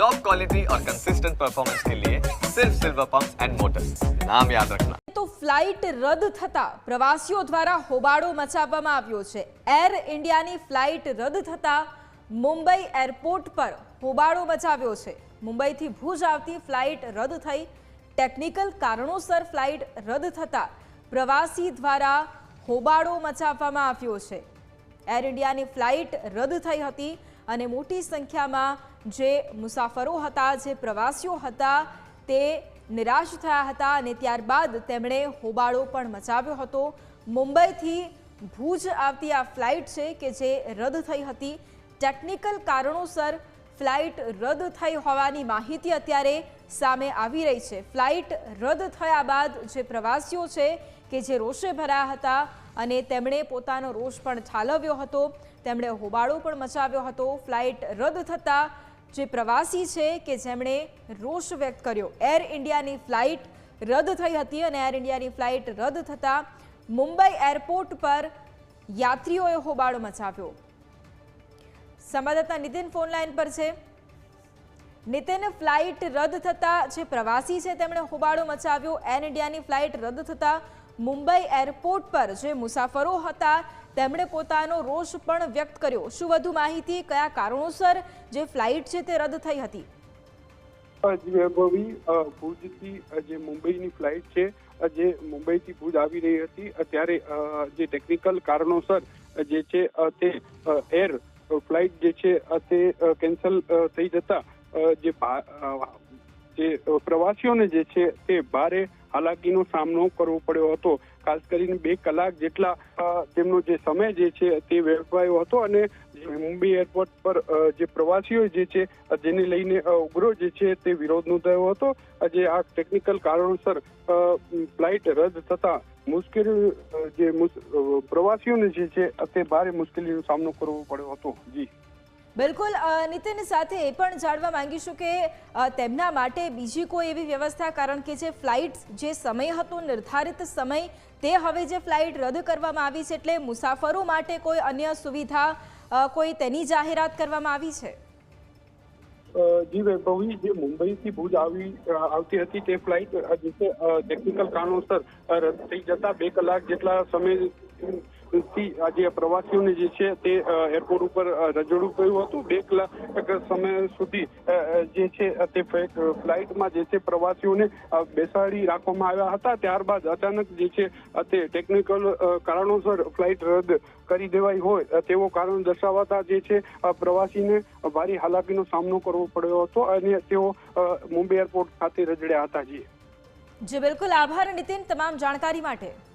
Top quality और consistent performance के लिए सिर्फ सिल्वर पंप एंड मोटर्स नाम याद रखना તો ફ્લાઇટ રદ થતા પ્રવાસીઓ દ્વારા હોબાળો મચાવવામાં આવ્યો છે એર ઇન્ડિયાની ફ્લાઇટ રદ થતા મુંબઈ એરપોર્ટ પર હોબાળો મચાવ્યો છે મુંબઈથી ભુજ આવતી ફ્લાઇટ રદ થઈ ટેકનિકલ કારણોસર ફ્લાઇટ રદ થતા પ્રવાસી દ્વારા હોબાળો મચાવવામાં આવ્યો છે એર ઇન્ડિયાની ફ્લાઇટ રદ થઈ હતી અને મોટી સંખ્યામાં જે મુસાફરો હતા, જે પ્રવાસીઓ હતા, તે નિરાશ થયા હતા અને ત્યારબાદ તેમણે હોબાળો પણ મચાવ્યો હતો. મુંબઈથી ભુજ આવતી આ ફ્લાઇટ છે કે જે રદ થઈ હતી. ટેકનિકલ કારણોસર ફ્લાઇટ રદ થઈ હોવાની માહિતી અત્યારે સામે આવી રહી છે. ફ્લાઇટ રદ થયા બાદ જે પ્રવાસીઓ છે કે જે રોષે ભરાયા હતા અને તેમણે પોતાનો રોષ પણ ઠાલવ્યો હતો, તેમણે હોબાળો પણ મચાવ્યો હતો. ફ્લાઇટ રદ થતાં જે પ્રવાસી છે કે જેમણે રોષ વ્યક્ત કર્યો. એર ઇન્ડિયાની ફ્લાઇટ રદ થઈ હતી અને એર ઇન્ડિયાની ફ્લાઇટ રદ થતાં મુંબઈ એરપોર્ટ પર યાત્રીઓએ હોબાળો મચાવ્યો. સંવાદદાતા નીતિન ફોન લાઈન પર છે. નીતિન, ફ્લાઇટ રદ થતાં જે પ્રવાસી છે, તેમણે હોબાળો મચાવ્યો. એર ઇન્ડિયાની ફ્લાઇટ રદ થતા મુંબઈ એરપોર્ટ પર જે મુસાફરો હતા, તેમણે પોતાનો રોષ પણ વ્યક્ત કર્યો. શું વધુ માહિતી, કયા કારણોસર જે ફ્લાઇટ છે તે રદ થઈ હતી? ભુજથી જે મુંબઈની ફ્લાઇટ છે જે મુંબઈથી ભુજ આવી રહી હતી ત્યારે જે ટેકનિકલ કારણોસર જે છે તે એર ફ્લાઇટ જે છે તે કેન્સલ થઈ જતા જે પ્રવાસીઓને જે છે, તે ભારે હાલાકીનો સામનો કરવો પડ્યો હતો. ખાસ કરીને બે કલાક જેટલા તેમનો જે સમય જે છે તે વેડફાયો હતો અને મુંબઈ એરપોર્ટ પર જે પ્રવાસીઓ જે છે, જેને લઈને ઉગ્રો જે છે તે વિરોધ નોંધાયો હતો. આજે આ ટેકનિકલ કારણોસર ફ્લાઇટ રદ થતા મુશ્કેલી જે પ્રવાસીઓને જે છે તે ભારે મુશ્કેલીનો સામનો કરવો પડ્યો હતો. જી. બિલકુલ નીતિન સાથે એ પણ જાણવા માંગીશું કે તેમના માટે બીજી કોઈ એવી વ્યવસ્થા, કારણ કે જે ફ્લાઇટ જે સમય હતો, નિર્ધારિત સમય, તે હવે જે ફ્લાઇટ રદ કરવામાં આવી છે, એટલે મુસાફરો માટે કોઈ અન્ય સુવિધા કોઈ તેની જાહેરાત કરવામાં આવી છે? જી વૈભવી, જે મુંબઈથી ભુજ આવી આવતી હતી, તે ફ્લાઇટ ટેકનિકલ કારણોસર રદ થઈ જતા બે કલાક જેટલા સમય થી આજે પ્રવાસીઓને જે છે તે એરપોર્ટ ઉપર રજૂ કર્યું હતું. બે કલાક સમય સુધી જે છે, તે ફ્લાઇટમાં જે છે પ્રવાસીઓને બેસાડી રાખવામાં આવ્યા હતા. ત્યારબાદ અચાનક જે છે તે ટેકનિકલ કારણોસર ફ્લાઇટ રદ કરી દેવાઈ હોય તેવો કારણ દર્શાવતા જે છે પ્રવાસીને ભારે હાલાકીનો સામનો કરવો પડ્યો હતો અને તેઓ મુંબઈ એરપોર્ટ ખાતે રજડ્યા હતા. જી. જે, બિલકુલ. આભાર, નીતિન. તમામ જાણકારી માટે.